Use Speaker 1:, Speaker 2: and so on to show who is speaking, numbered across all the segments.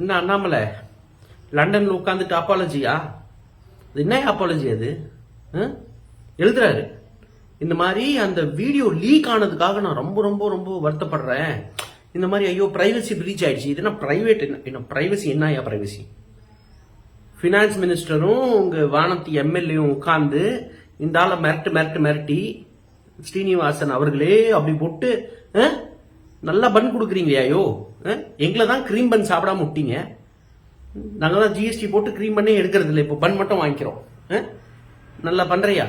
Speaker 1: என்ன அண்ணாமலை? லண்டன்ல உட்காந்துட்டு அப்பாலஜியா அது என்ன அப்பாலஜி அது? ஆ? எழுதுறாரு. இந்த மாதிரி அந்த வீடியோ லீக் ஆனதுக்காக நான் ரொம்ப ரொம்ப ரொம்ப வருத்தப்படுறேன். இந்த மாதிரி ஐயோ பிரைவசி பிரீச் ஆயிடுச்சு. இது என்ன பிரைவேட் என்ன என்ன பிரைவசி என்னயா பிரைவசி ஃபினான்ஸ் மினிஸ்டரும் உங்கள் வானத்தி எம்எல்ஏவும் உட்காந்து இந்த ஆளை மிரட்டு மிரட்டு மிரட்டி ஸ்ரீனிவாசன் அவர்களே அப்படி போட்டு ஆ? நல்லா பன் கொடுக்குறீங்களே ஐயோ? ஆ? எங்களை தான் க்ரீம் பன் சாப்பிடாம விட்டீங்க. நாங்கள் தான் ஜிஎஸ்டி போட்டு க்ரீம் பண்ணே எடுக்கிறது இல்லை இப்போ பன் மட்டும் வாங்கிக்கிறோம். ஆ? நல்லா பண்ணுறியா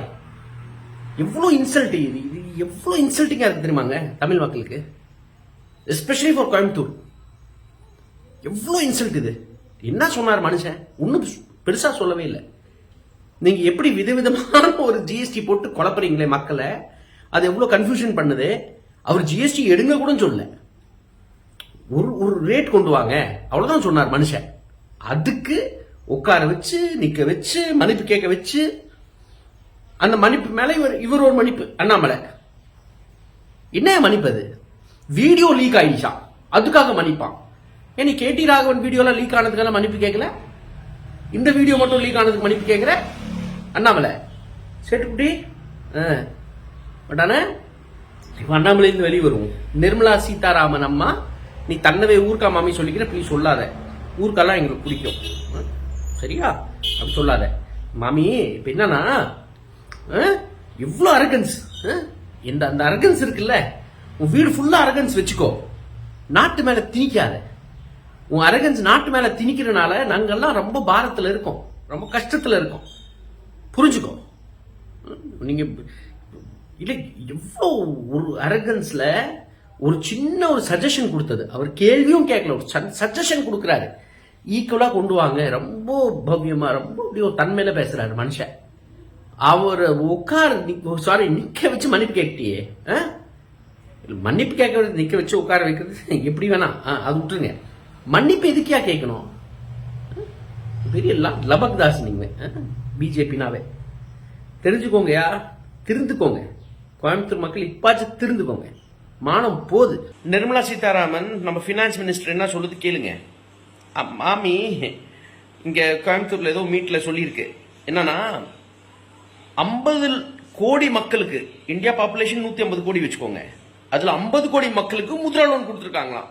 Speaker 1: எவ்வளோ இன்சல்ட் இது? இது எவ்வளோ இன்சல்ட்டிங்காக இருக்குது தெரியுமாங்க தமிழ் மக்களுக்கு? எஸ்பெஷலி ஃபார் கோயம்புத்தூர் எவ்வளோ இன்சல்ட் இது? என்ன சொன்னார் மனுஷன்? ஒன்றும் பெருசாக சொல்லவே இல்லை. நீங்கள் எப்படி விதவிதமான ஒரு ஜிஎஸ்டி போட்டு குழப்புறீங்களே மக்களை? அது எவ்வளோ கன்ஃபியூஷன் பண்ணுது? அவர் ஜிஎஸ்டி எடுங்க கூட சொல்லல. ஒரு ஒரு ரேட் கொண்டு வாங்க. அவ்வளவுதான் சொன்னார் மனுஷன். அதுக்கு உட்கார வச்சு நிக்க வச்சு மன்னிப்பு கேட்க வச்சு அந்த மன்னிப்பு மேல இவர் இவர் ஒரு மன்னிப்பு அண்ணாமலை. என்ன மன்னிப்பு அது? வீடியோ லீக் ஆயிடுச்சா? அதுக்காக மன்னிப்பான். ஏன் நீ கேடி ராகவன் வீடியோலாம் லீக் ஆனதுக்கான மன்னிப்பு கேட்கல? இந்த வீடியோ மட்டும் லீக் ஆனதுக்கு மன்னிப்பு கேட்கிற? அண்ணாமலை. சேட்டுக்குட்டி. பட் இப்ப அண்ணாமலையிலிருந்து வெளியே வருவோம் நிர்மலா சீதாராமன் அம்மா நீ தன்னவே ஊர்க்கா மாமி சொல்லிக்கிற ப்ளீஸ் சொல்லாத. ஊர்க்கெல்லாம் எங்களுக்கு பிடிக்கும். சரியா? அப்படி சொல்லாத. மாமி இப்போ என்னன்னா இவ்வளோ அரகன்ஸ் இந்த அந்த அரகன்ஸ் இருக்குல்ல? உன் வீடு ஃபுல்லாக அரகன்ஸ் வச்சுக்கோ. நாட்டு மேலே திணிக்காத. உன் அரகன்ஸ் நாட்டு மேலே திணிக்கிறனால நாங்கள்லாம் ரொம்ப பாரத்தில் இருக்கோம். ரொம்ப கஷ்டத்தில் இருக்கோம். புரிஞ்சுக்கோ. நீங்கள் இல்லை எவ்வளோ ஒரு அரகன்ஸில் ஒரு சின்ன ஒரு சஜஷன் கொடுத்தது. அவர் கேள்வியும் கேட்கல ஒரு சஜஷன் கொடுக்குறாரு. ஈக்குவலாக கொண்டு வாங்க. ரொம்ப பவ்யமாக ரொம்ப அப்படி ஒரு தன்மையில மனுஷன். அவர் உட்கார் சாரி நிற்க வச்சு மன்னிப்பு கேட்டியே. ஆ? மன்னிப்பு கேட்கறது நிற்க வச்சு உட்கார வைக்கிறது எப்படி வேணா. ஆ, அது விட்டுருங்க. மன்னிப்பு எதுக்கியா கேட்கணும்? பெரிய ல- லபக் தாஸ் நீங்கள் பிஜேபினாவே. தெரிஞ்சுக்கோங்கயா திருந்துக்கோங்க. கோயம்புத்தூர் மக்கள் இப்பாச்சும் திருந்துக்கோங்க. மானம் போது. நிர்மலா சீதாராமன் நம்ம ஃபினான்ஸ் மினிஸ்டர் என்ன சொல்லுது கேளுங்க. மாமி இங்கே கோயம்புத்தூரில் ஏதோ மீட்டில் சொல்லியிருக்கு. என்னன்னா ஐம்பது கோடி மக்களுக்கு இந்தியா பாப்புலேஷன் நூற்றி ஐம்பது கோடி வச்சுக்கோங்க. அதில் ஐம்பது கோடி மக்களுக்கு முத்ரா லோன் கொடுத்துருக்காங்களாம்.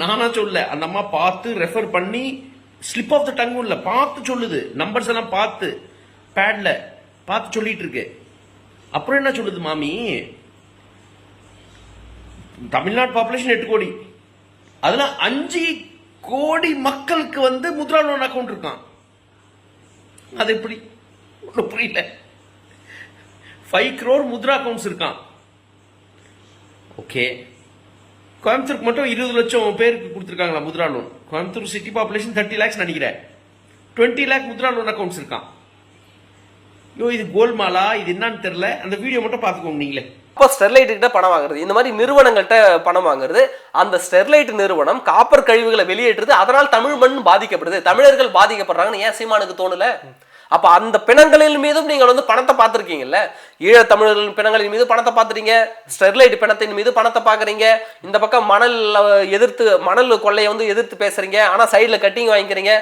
Speaker 1: நானா சொல்ல அந்த அம்மா பார்த்து ரெஃபர் பண்ணி ஸ்லிப் ஆஃப் த டங்கும் இல்லை பார்த்து சொல்லுது. நம்பர்ஸ் எல்லாம் பார்த்து பேட்ல பார்த்து சொல்லிட்டு இருக்கு. அப்புறம் என்ன சொல்லுது மாமி? தமிழ்நாடு பாப்புலேஷன் எட்டு கோடி. அதுல அஞ்சு கோடி மக்களுக்கு வந்து முத்ரா லோன் அக்கௌண்ட் இருக்கான். அது எப்படி? ஒன்றும் புரியல. ஃபைவ் க்ரோர் முத்ரா அக்கௌண்ட்ஸ் இருக்கான். ஓகே கோயம்புத்தூருக்கு மட்டும் இருபது லட்சம் பேருக்கு கொடுத்துருக்காங்களா Mudra loan Coimbatore city population thirty lakhs நினைக்கிறேன். Twenty lakh Mudra loan accounts இருக்கான். ஐயோ இது கோல்மாலா இது என்னன்னு தெரியல. அந்த வீடியோ மட்டும் பார்த்துக்கோங்க நீங்களே.
Speaker 2: அப்போ ஸ்டெர்லைட்டுக்கிட்ட கிட்ட பணம் வாங்குறது இந்த மாதிரி நிறுவனங்கள்கிட்ட பணம் வாங்குறது அந்த ஸ்டெர்லைட் நிறுவனம் காப்பர் கழிவுகளை வெளியேற்றுது அதனால் தமிழ் மண் பாதிக்கப்படுது. தமிழர்கள் பாதிக்கப்படுறாங்கன்னு ஏன் சீமானுக்கு தோணல? அப்போ அந்த பிணங்களின் மீதும் நீங்கள் வந்து பணத்தை பார்த்துருக்கீங்கல்ல? ஈழ தமிழர்களின் பிணங்களின் மீது பணத்தை பார்த்துறீங்க ஸ்டெர்லைட் பிணத்தின் மீது பணத்தை பார்க்குறீங்க இந்த பக்கம் மணல் எதிர்த்து மணல் கொள்ளையை வந்து எதிர்த்து பேசுகிறீங்க ஆனால் சைடில் கட்டிங் வாங்கிக்கிறீங்க